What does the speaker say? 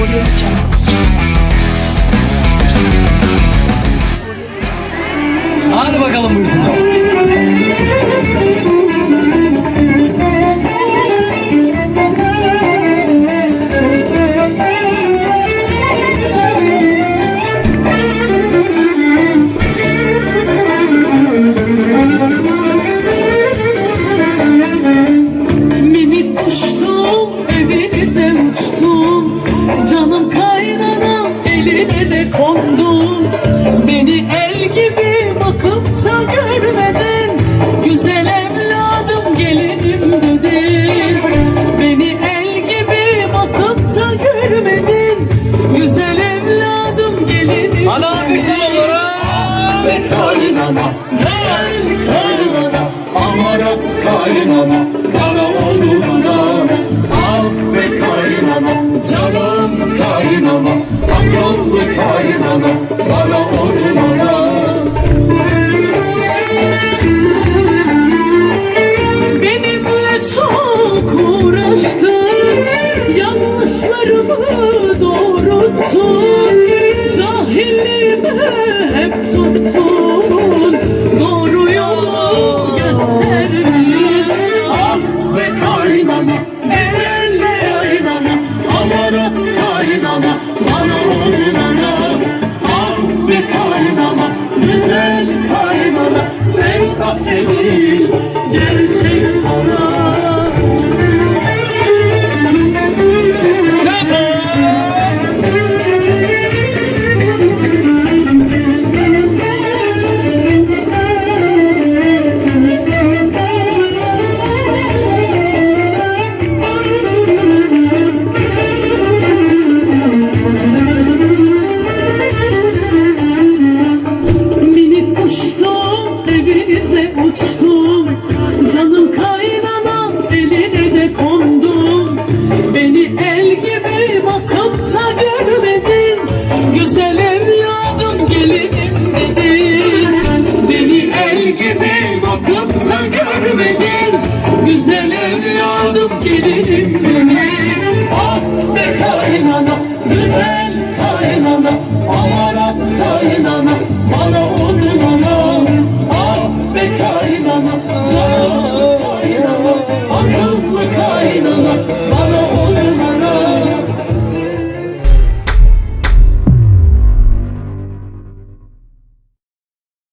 Audio Jungle. De kondum Beni el gibi bakıp da görmeden Güzel evladım gelinim dedin. Beni el gibi bakıp da görmedin. Güzel evladım gelinim Hadi alkışlar onlara. kaynana Güzel kaynana Amarat kaynana Akıllı kaynana Bana oğluna Benimle çok uğraştın Yanlışlarımı doğrulttun Cahilliğimi hep tuttun. Doğru yolu gösterdin. Ah be kaynana Güzel kaynana Amarat kaynana Bana oğlana Sen görmedin Güzel evladım gelinim